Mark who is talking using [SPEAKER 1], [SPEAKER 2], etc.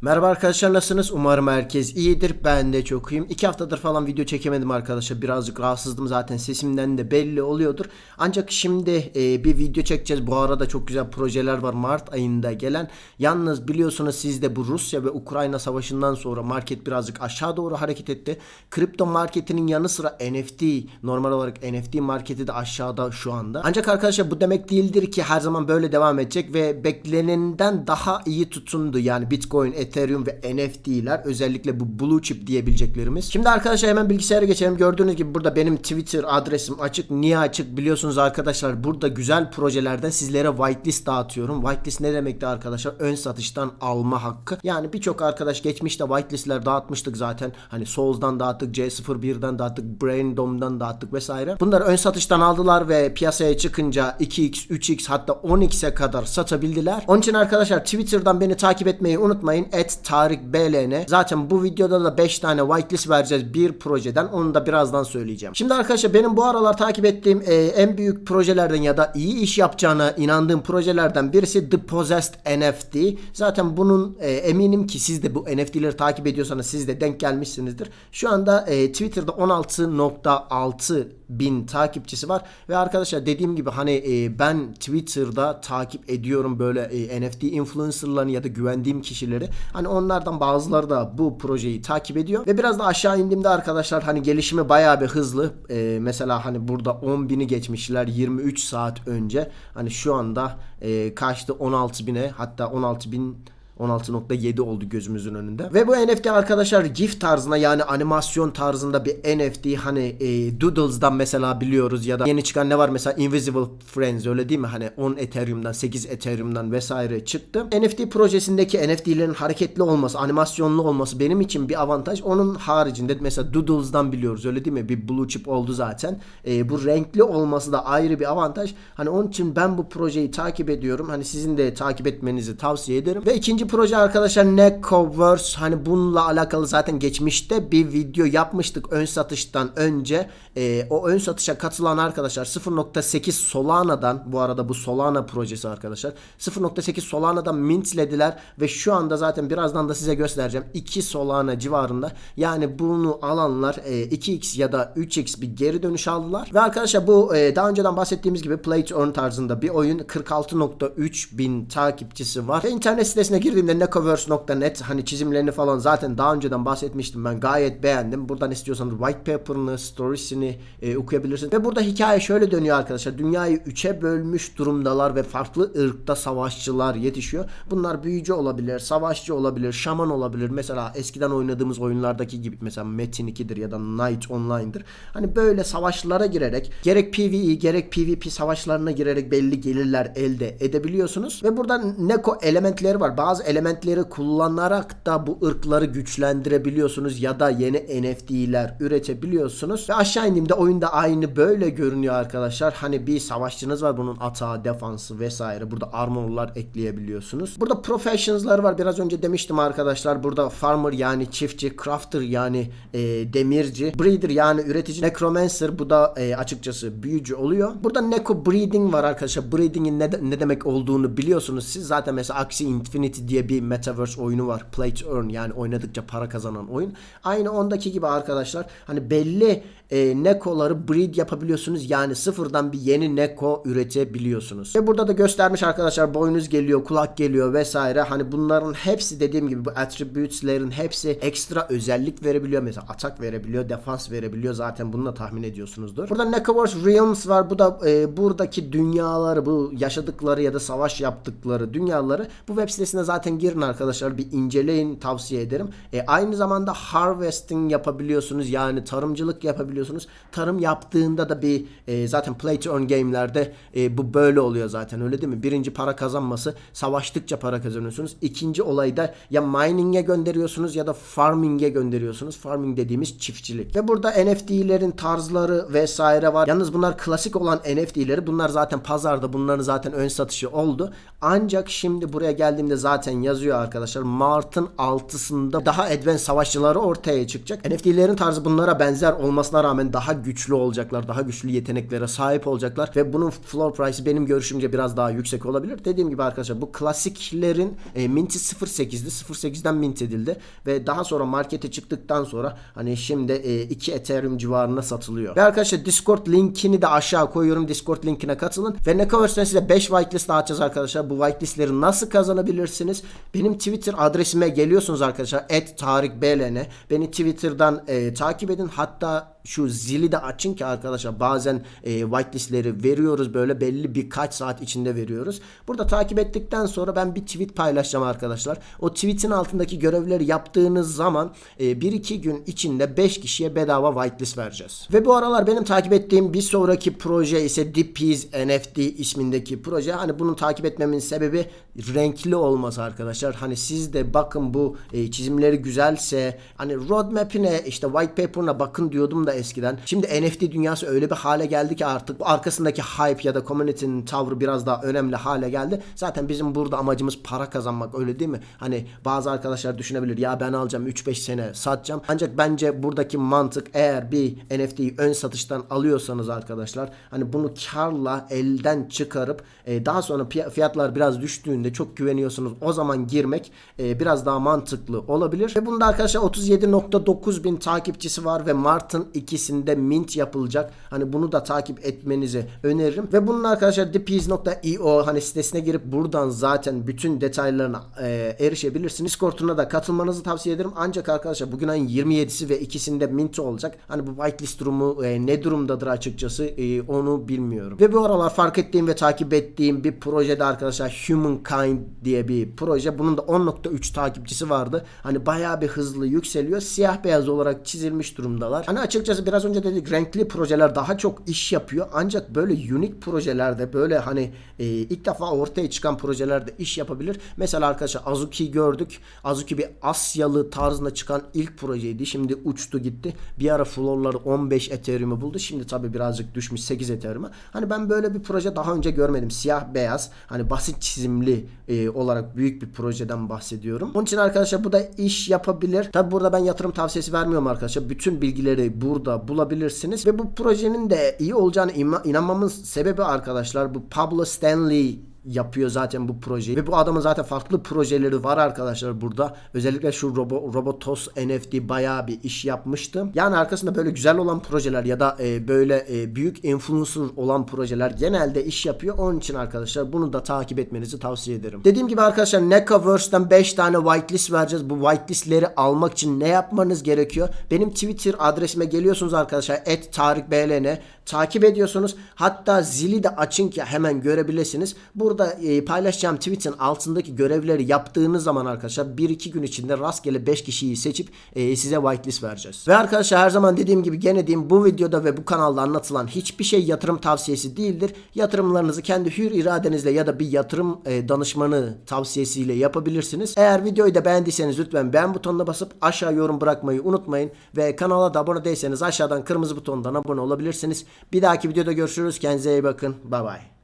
[SPEAKER 1] Merhaba arkadaşlar nasılsınız? Umarım herkes iyidir. Ben de çok iyiyim. İki haftadır falan video çekemedim arkadaşlar. Birazcık rahatsızdım zaten sesimden de belli oluyordur. Ancak şimdi e, bir video çekeceğiz. Bu arada çok güzel projeler var Mart ayında gelen. Yalnız biliyorsunuz siz de bu Rusya ve Ukrayna savaşından sonra market birazcık aşağı doğru hareket etti. Kripto marketinin yanı sıra NFT normal olarak NFT marketi de aşağıda şu anda. Ancak arkadaşlar bu demek değildir ki her zaman böyle devam edecek ve beklenenden daha iyi tutundu. Yani Bitcoin, Ethereum ve NFT'ler özellikle bu blue chip diyebileceklerimiz. Şimdi arkadaşlar hemen bilgisayara geçelim. Gördüğünüz gibi burada benim Twitter adresim açık. Niye açık biliyorsunuz arkadaşlar. Burada güzel projelerden sizlere whitelist dağıtıyorum. Whitelist ne demekti arkadaşlar? Ön satıştan alma hakkı. Yani birçok arkadaş geçmişte whitelistler dağıtmıştık zaten. Hani Souls'dan dağıttık, C01'den dağıttık, Braindom'dan dağıttık vesaire. Bunları ön satıştan aldılar ve piyasaya çıkınca 2x, 3x hatta 10x'e kadar satabildiler. Onun için arkadaşlar Twitter'dan beni takip etmeyi unutmayın. Et Tarık BLN. Zaten bu videoda da 5 tane whitelist vereceğiz bir projeden. Onu da birazdan söyleyeceğim. Şimdi arkadaşlar benim bu aralar takip ettiğim e, en büyük projelerden ya da iyi iş yapacağına inandığım projelerden birisi The Possessed NFT. Zaten bunun e, eminim ki siz de bu NFT'leri takip ediyorsanız siz de denk gelmişsinizdir. Şu anda e, Twitter'da 16.6 bin takipçisi var. Ve arkadaşlar dediğim gibi hani e, ben Twitter'da takip ediyorum böyle e, NFT influencerlarını ya da güvendiğim kişileri. Hani onlardan bazıları da bu projeyi takip ediyor. Ve biraz da aşağı indiğimde arkadaşlar hani gelişimi bayağı bir hızlı. E, mesela hani burada 10 bini geçmişler 23 saat önce. Hani şu anda e, kaçtı? 16 bine hatta 16 bin 16.7 oldu gözümüzün önünde. Ve bu NFT arkadaşlar GIF tarzına yani animasyon tarzında bir NFT hani e, Doodles'dan mesela biliyoruz ya da yeni çıkan ne var mesela Invisible Friends öyle değil mi? Hani 10 Ethereum'dan 8 Ethereum'dan vesaire çıktı. NFT projesindeki NFT'lerin hareketli olması, animasyonlu olması benim için bir avantaj. Onun haricinde mesela Doodles'dan biliyoruz öyle değil mi? Bir blue chip oldu zaten. E, bu renkli olması da ayrı bir avantaj. Hani onun için ben bu projeyi takip ediyorum. Hani sizin de takip etmenizi tavsiye ederim. Ve ikinci proje arkadaşlar Necoverse. Hani bununla alakalı zaten geçmişte bir video yapmıştık ön satıştan önce. Ee, o ön satışa katılan arkadaşlar 0.8 Solana'dan bu arada bu Solana projesi arkadaşlar 0.8 Solana'dan mintlediler ve şu anda zaten birazdan da size göstereceğim 2 Solana civarında. Yani bunu alanlar e, 2x ya da 3x bir geri dönüş aldılar. Ve arkadaşlar bu e, daha önceden bahsettiğimiz gibi Play to Earn tarzında bir oyun 46.3 bin takipçisi var. Ve internet sitesine girdiğimde necoverse.net hani çizimlerini falan zaten daha önceden bahsetmiştim ben gayet beğendim. Buradan istiyorsanız white paper'ını, stories'ini e, okuyabilirsiniz. Ve burada hikaye şöyle dönüyor arkadaşlar. Dünyayı üçe bölmüş durumdalar ve farklı ırkta savaşçılar yetişiyor. Bunlar büyücü olabilir, savaşçı olabilir, şaman olabilir. Mesela eskiden oynadığımız oyunlardaki gibi mesela Metin 2'dir ya da Night Online'dır. Hani böyle savaşlara girerek gerek PvE gerek PvP savaşlarına girerek belli gelirler elde edebiliyorsunuz. Ve burada Neko elementleri var. Bazı elementleri kullanarak da bu ırkları güçlendirebiliyorsunuz ya da yeni NFT'ler üretebiliyorsunuz. Ve aşağı indiğimde oyunda aynı böyle görünüyor arkadaşlar. Hani bir savaşçınız var bunun atağı, defansı vesaire. Burada armorlar ekleyebiliyorsunuz. Burada professions'lar var. Biraz önce demiştim arkadaşlar. Burada farmer yani çiftçi, crafter yani e, demirci, breeder yani üretici, necromancer bu da e, açıkçası büyücü oluyor. Burada neko breeding var arkadaşlar. Breeding'in ne, ne demek olduğunu biliyorsunuz. Siz zaten mesela Axie Infinity diye bir metaverse oyunu var. Play to earn yani oynadıkça para kazanan oyun. Aynı ondaki gibi arkadaşlar. Hani belli e, nekoları breed yapabiliyorsunuz. Yani sıfırdan bir yeni neko üretebiliyorsunuz. Ve burada da göstermiş arkadaşlar boynuz geliyor, kulak geliyor vesaire. Hani bunların hepsi dediğim gibi bu attributes'lerin hepsi ekstra özellik verebiliyor. Mesela atak verebiliyor, defans verebiliyor. Zaten bunu da tahmin ediyorsunuzdur. Burada Necoverse Realms var. Bu da e, buradaki dünyaları, bu yaşadıkları ya da savaş yaptıkları dünyaları bu web sitesine zaten girin arkadaşlar. Bir inceleyin tavsiye ederim. E, aynı zamanda harvesting yapabiliyorsunuz. Yani tarımcılık yapabiliyorsunuz. Tarım yaptığında da bir e, zaten play to earn game'lerde e, bu böyle oluyor zaten öyle değil mi? Birinci para kazanması savaştıkça para kazanıyorsunuz. İkinci olayda ya mining'e gönderiyorsunuz ya da farming'e gönderiyorsunuz. Farming dediğimiz çiftçilik. Ve burada NFT'lerin tarzları vesaire var. Yalnız bunlar klasik olan NFT'leri. Bunlar zaten pazarda bunların zaten ön satışı oldu. Ancak şimdi buraya geldiğimde zaten zaten yazıyor arkadaşlar. Mart'ın 6'sında daha advanced savaşçıları ortaya çıkacak. NFT'lerin tarzı bunlara benzer olmasına rağmen daha güçlü olacaklar. Daha güçlü yeteneklere sahip olacaklar. Ve bunun floor price'i benim görüşümce biraz daha yüksek olabilir. Dediğim gibi arkadaşlar bu klasiklerin e, minti 0.8'di. 0.8'den mint edildi. Ve daha sonra markete çıktıktan sonra hani şimdi e, 2 Ethereum civarına satılıyor. Ve arkadaşlar Discord linkini de aşağı koyuyorum. Discord linkine katılın. Ve Necoverse'den size 5 whitelist dağıtacağız arkadaşlar. Bu whitelistleri nasıl kazanabilirsiniz? Benim Twitter adresime geliyorsunuz arkadaşlar. Et Tarık BLN. Beni Twitter'dan e, takip edin. Hatta şu zili de açın ki arkadaşlar bazen e, whitelistleri veriyoruz böyle belli birkaç saat içinde veriyoruz. Burada takip ettikten sonra ben bir tweet paylaşacağım arkadaşlar. O tweetin altındaki görevleri yaptığınız zaman e, 1-2 gün içinde 5 kişiye bedava whitelist vereceğiz. Ve bu aralar benim takip ettiğim bir sonraki proje ise Dippies NFT ismindeki proje. Hani bunu takip etmemin sebebi renkli olması arkadaşlar. Hani siz de bakın bu e, çizimleri güzelse hani roadmap'ine işte white paper'ına bakın diyordum da eskiden. Şimdi NFT dünyası öyle bir hale geldi ki artık arkasındaki hype ya da community'nin tavrı biraz daha önemli hale geldi. Zaten bizim burada amacımız para kazanmak öyle değil mi? Hani bazı arkadaşlar düşünebilir ya ben alacağım 3-5 sene satacağım. Ancak bence buradaki mantık eğer bir NFT'yi ön satıştan alıyorsanız arkadaşlar hani bunu karla elden çıkarıp e, daha sonra fiyatlar biraz düştüğünde çok güveniyorsunuz o zaman girmek e, biraz daha mantıklı olabilir. Ve bunda arkadaşlar 37.9 bin takipçisi var ve Mart'ın ikisinde mint yapılacak. Hani bunu da takip etmenizi öneririm. Ve bunun arkadaşlar thepeas.io hani sitesine girip buradan zaten bütün detaylarına e, erişebilirsiniz. Discord'una da katılmanızı tavsiye ederim. Ancak arkadaşlar bugün ayın 27'si ve ikisinde mint olacak. Hani bu whitelist durumu e, ne durumdadır açıkçası e, onu bilmiyorum. Ve bu aralar fark ettiğim ve takip ettiğim bir projede arkadaşlar Humankind diye bir proje. Bunun da 10.3 takipçisi vardı. Hani bayağı bir hızlı yükseliyor. Siyah beyaz olarak çizilmiş durumdalar. Hani açıkçası biraz önce dedik renkli projeler daha çok iş yapıyor. Ancak böyle unique projelerde böyle hani e, ilk defa ortaya çıkan projelerde iş yapabilir. Mesela arkadaşlar Azuki gördük. Azuki bir Asyalı tarzında çıkan ilk projeydi. Şimdi uçtu gitti. Bir ara florları 15 Ethereum'u buldu. Şimdi tabii birazcık düşmüş 8 Ethereum'a. Hani ben böyle bir proje daha önce görmedim. Siyah beyaz hani basit çizimli e, olarak büyük bir projeden bahsediyorum. Onun için arkadaşlar bu da iş yapabilir. Tabi burada ben yatırım tavsiyesi vermiyorum arkadaşlar. Bütün bilgileri burada bulabilirsiniz. Ve bu projenin de iyi olacağını inanmamın sebebi arkadaşlar bu Pablo Stanley yapıyor zaten bu projeyi. Ve bu adamın zaten farklı projeleri var arkadaşlar burada. Özellikle şu Robo, Robotos NFT bayağı bir iş yapmıştı. Yani arkasında böyle güzel olan projeler ya da e, böyle e, büyük influencer olan projeler genelde iş yapıyor. Onun için arkadaşlar bunu da takip etmenizi tavsiye ederim. Dediğim gibi arkadaşlar Necaverse'den 5 tane whitelist vereceğiz. Bu whitelistleri almak için ne yapmanız gerekiyor? Benim Twitter adresime geliyorsunuz arkadaşlar. Et Tarık BLN takip ediyorsunuz. Hatta zili de açın ki hemen görebilirsiniz. Burada e, paylaşacağım tweet'in altındaki görevleri yaptığınız zaman arkadaşlar 1-2 gün içinde rastgele 5 kişiyi seçip e, size whitelist vereceğiz. Ve arkadaşlar her zaman dediğim gibi gene diyeyim bu videoda ve bu kanalda anlatılan hiçbir şey yatırım tavsiyesi değildir. Yatırımlarınızı kendi hür iradenizle ya da bir yatırım e, danışmanı tavsiyesiyle yapabilirsiniz. Eğer videoyu da beğendiyseniz lütfen beğen butonuna basıp aşağı yorum bırakmayı unutmayın. Ve kanala da abone değilseniz aşağıdan kırmızı butondan abone olabilirsiniz. Bir dahaki videoda görüşürüz. Kendinize iyi bakın. Bay bay.